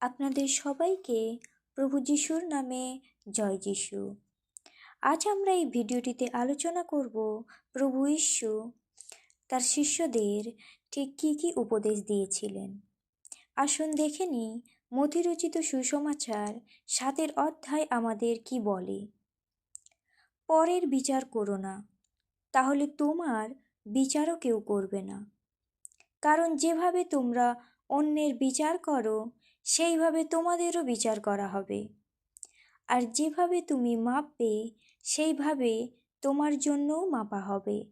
আপনাদের সবাইকে প্রভু যিশুর নামে জয় যিশু। আজ আমরা এই ভিডিওটিতে আলোচনা করব প্রভু ঈশ্বু তার শিষ্যদের ঠিক কী কী উপদেশ দিয়েছিলেন। আসুন দেখে নিই মতিরচিত সুসমাচার সাতের অধ্যায় আমাদের কি বলে। পরের বিচার করো না, তাহলে তোমার বিচারও কেউ করবে না। কারণ যেভাবে তোমরা অন্যের বিচার করো সেইভাবে তোমাদেরও বিচার করা হবে। আর যেভাবে তুমি মাপবে, সেইভাবে তোমার জন্যও মাপা হবে।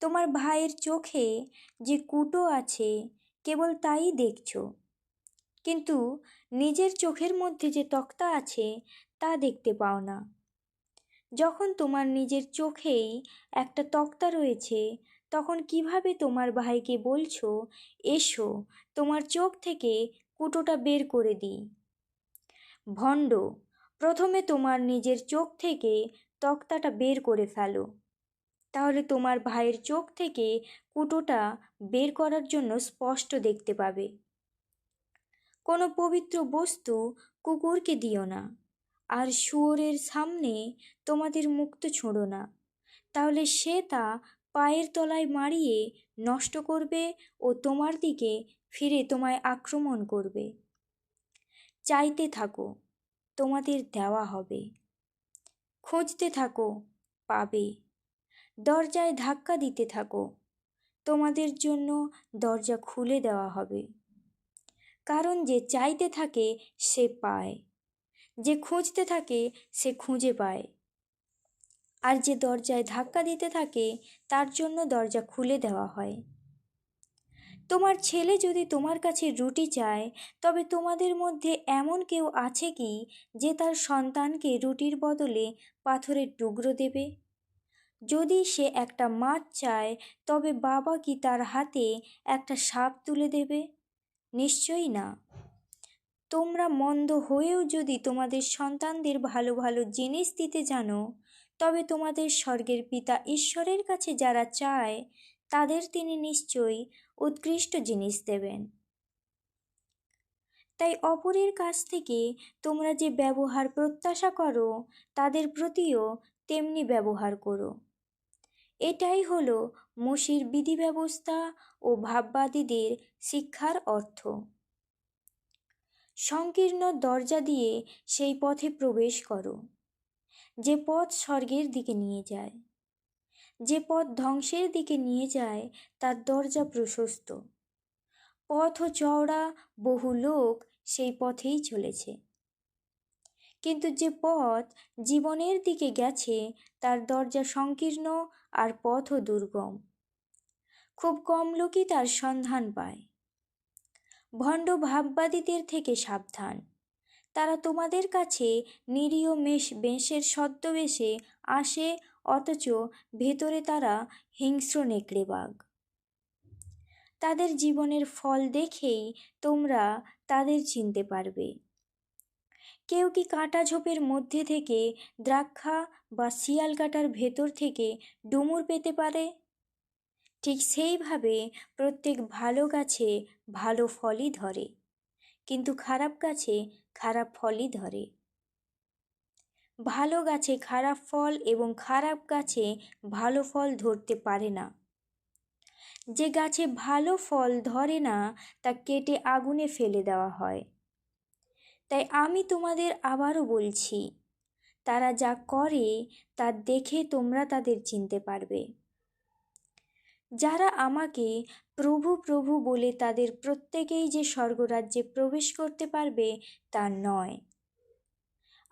তোমার ভাইয়ের চোখে যে কুটো আছে, কেবল তাই দেখছ। কিন্তু নিজের চোখের মধ্যে যে তক্তা আছে, তা দেখতে পাও না। যখন তোমার নিজের চোখেই একটা তক্তা রয়েছে, তখন কীভাবে তোমার ভাইকে বলছো, এসো, তোমার চোখ থেকে কুটোটা বের করে দিই। ভণ্ড, প্রথমে তোমার নিজের চোখ থেকে তক্তাটা বের করে ফেলো। তাহলে তোমার ভাইয়ের চোখ থেকে কুটোটা বের করার জন্য স্পষ্ট দেখতে পাবে। কোনো পবিত্র বস্তু কুকুরকে দিও না, আর শুয়োরের সামনে তোমাদের মুক্ত ছোঁড়ো না। তাহলে সে তা পায়ের তলায় মারিয়ে নষ্ট করবে ও তোমার দিকে ফিরে তোমায় আক্রমণ করবে। চাইতে থাকো, তোমাদের দেওয়া হবে। খুঁজতে থাকো, পাবে। দরজায় ধাক্কা দিতে থাকো, তোমাদের জন্য দরজা খুলে দেওয়া হবে। কারণ যে চাইতে থাকে সে পায়, যে খুঁজতে থাকে সে খুঁজে পায়। আর যে দরজায় ধাক্কা দিতে থাকে, তার জন্য দরজা খুলে দেওয়া হয়। তোমার ছেলে যদি তোমার কাছে রুটি চায়, তবে তোমাদের মধ্যে এমন কেউ আছে কি, যে তার সন্তানকে রুটির বদলে পাথরের টুকরো দেবে? যদি সে একটা মাছ চায়, তবে বাবা কি তার হাতে একটা সাপ তুলে দেবে? নিশ্চয়ই না। তোমরা মন্দ হয়েও যদি তোমাদের সন্তানদের ভালো ভালো জিনিস দিতে জানো তবে তোমাদের স্বর্গের পিতা ঈশ্বরের কাছে যারা চায়, তাদের তিনি নিশ্চয়ই উৎকৃষ্ট জিনিস দেবেন। তাই অপরের কাছ থেকে তোমরা যে ব্যবহার প্রত্যাশা করো, তাদের প্রতিও তেমনি ব্যবহার করো। এটাই হলো মসির বিধি ব্যবস্থা ও ভাববাদীদের শিক্ষার অর্থ। সংকীর্ণ দরজা দিয়ে সেই পথে প্রবেশ করো। যে পথ স্বর্গের দিকে নিয়ে যায়। যে পথ ধ্বংসের দিকে নিয়ে যায়, তার দরজা প্রশস্ত। পথ চওড়া বহু লোক সেই পথেই চলেছে। কিন্তু যে পথ জীবনের দিকে গেছে, তার দরজা সংকীর্ণ আর পথও দুর্গম। খুব কম লোকই তার সন্ধান পায়। ভণ্ড ভাববাদীদের থেকে সাবধান। তারা তোমাদের কাছে নিরীহ মেষ বেশের ছদ্মবেশে আসে, অথচ ভেতরে তারা হিংস্র নেকড়ে বাঘ। তাদের জীবনের ফল দেখেই তোমরা তাদের চিনতে পারবে। কেউ কি কাঁটা ঝোপের মধ্যে থেকে দ্রাক্ষা বা শিয়াল কাটার ভেতর থেকে ডুমুর পেতে পারে? ঠিক সেইভাবে প্রত্যেক ভালো গাছে ভালো ফলই ধরে, কিন্তু খারাপ গাছে খারাপ ফলই ধরে। ভালো গাছে খারাপ ফল এবং খারাপ গাছে ভালো ফল ধরতে পারে না। যে গাছে ভালো ফল ধরে না, তা কেটে আগুনে ফেলে দেওয়া হয়। তাই আমি তোমাদের আবারও বলছি, তারা যা করে, তা দেখে তোমরা তাদের চিনতে পারবে। যারা আমাকে প্রভু প্রভু বলে তাদের প্রত্যেকেই যে স্বর্গরাজ্যে প্রবেশ করতে পারবে তা নয়।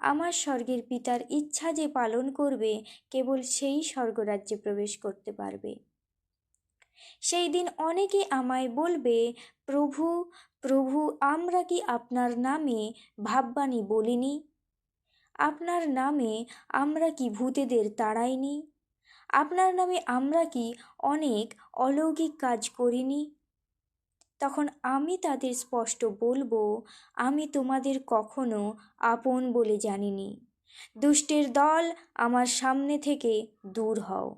আমার স্বর্গের পিতার ইচ্ছা যে পালন করবে, কেবল সেই স্বর্গরাজ্যে প্রবেশ করতে পারবে। সেই দিন অনেকে আমায় বলবে, প্রভু প্রভু, আমরা কি আপনার নামে ভাববাণী বলিনি? আপনার নামে আমরা কি ভূতেদের তাড়াইনি? আপনার নামে আমরা কি অনেক অলৌকিক কাজ করিনি? তখন আমি তাদের স্পষ্ট বলব, আমি তোমাদের কখনো আপন বলে জানিনি। দুষ্টের দল আমার সামনে থেকে দূর হও।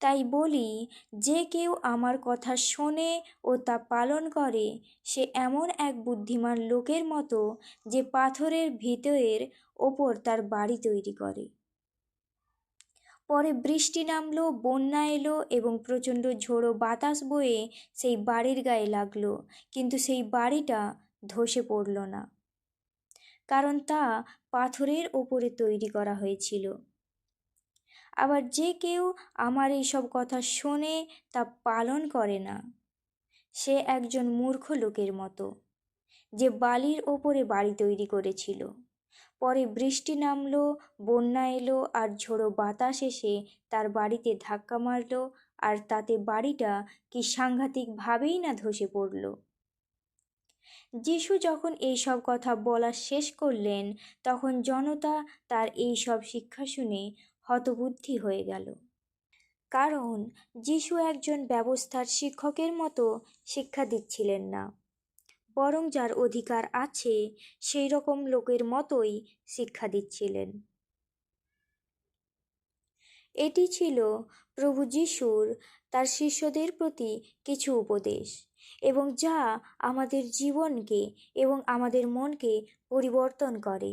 তাই বলি, যে কেউ আমার কথা শোনে ও তা পালন করে, সে এমন এক বুদ্ধিমান লোকের মতো যে পাথরের ভিতরের ওপর তার বাড়ি তৈরি করে। পরে বৃষ্টি নামলো, বন্যা এলো এবং প্রচণ্ড ঝোড়ো বাতাস বয়ে সেই বাড়ির গায়ে লাগল। কিন্তু সেই বাড়িটা ধসে পড়ল না। কারণ তা পাথরের ওপরে তৈরি করা হয়েছিল। আবার যে কেউ আমার এইসব কথা শোনে তা পালন করে না। সে একজন মূর্খ লোকের মতো, যে বালির ওপরে বাড়ি তৈরি করেছিল। পরে বৃষ্টি নামলো, বন্যা এলো আর ঝোড়ো বাতাস এসে তার বাড়িতে ধাক্কা মারলো আর তাতে বাড়িটা কি সাংঘাতিকভাবেই না ধসে পড়ল। যিশু যখন এই সব কথা বলা শেষ করলেন, তখন জনতা তার এই সব শিক্ষা শুনে হতবুদ্ধি হয়ে গেল। কারণ যিশু একজন ব্যবস্থার শিক্ষকের মতো শিক্ষা দিচ্ছিলেন না। বরং যার অধিকার আছে, সেই রকম লোকের মতোই শিক্ষা দিচ্ছিলেন। এটি ছিল প্রভু যিশুর, তার শিষ্যদের প্রতি কিছু উপদেশ এবং যা আমাদের জীবনকে এবং আমাদের মনকে পরিবর্তন করে।